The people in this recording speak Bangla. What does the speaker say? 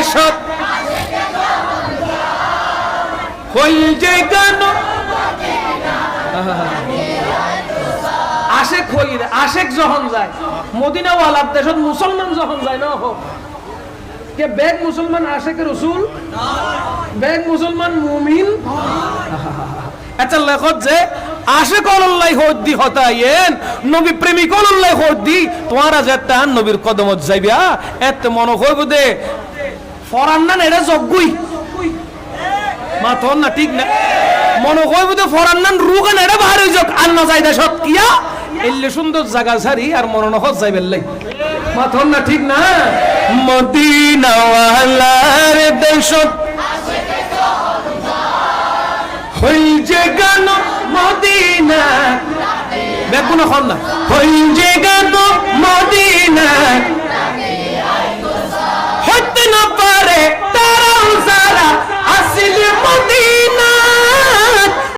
দেশত হই যে আশেক হই আশেক যখন যায় দেশত মুসলমান যখন যায়, না হোক? কে মুসলমান আশেক রসুল মুসলমান মুমিন? আচ্ছা লেখত যে আশে কল্লাই হদ্দি নবী প্রেমী কল্লাই হদ্দি তোমার আজ একটা নবীর কদমত যাইবা, এত মনে হইব দে ফরান না এটা তোর না ঠিক না। মনে হইব দে ফরান নান রুগান এটা বাহার হই যাক আর না যাই দেশত কিয়া? এলে সুন্দর জায়গা ছাড়ি আর মনে নহত যাইবেন লাই। মা না ঠিক না? মদিনাওয়ালার দেশত হই যে গান মদিনা। বেগুন এখন না। হই যে গান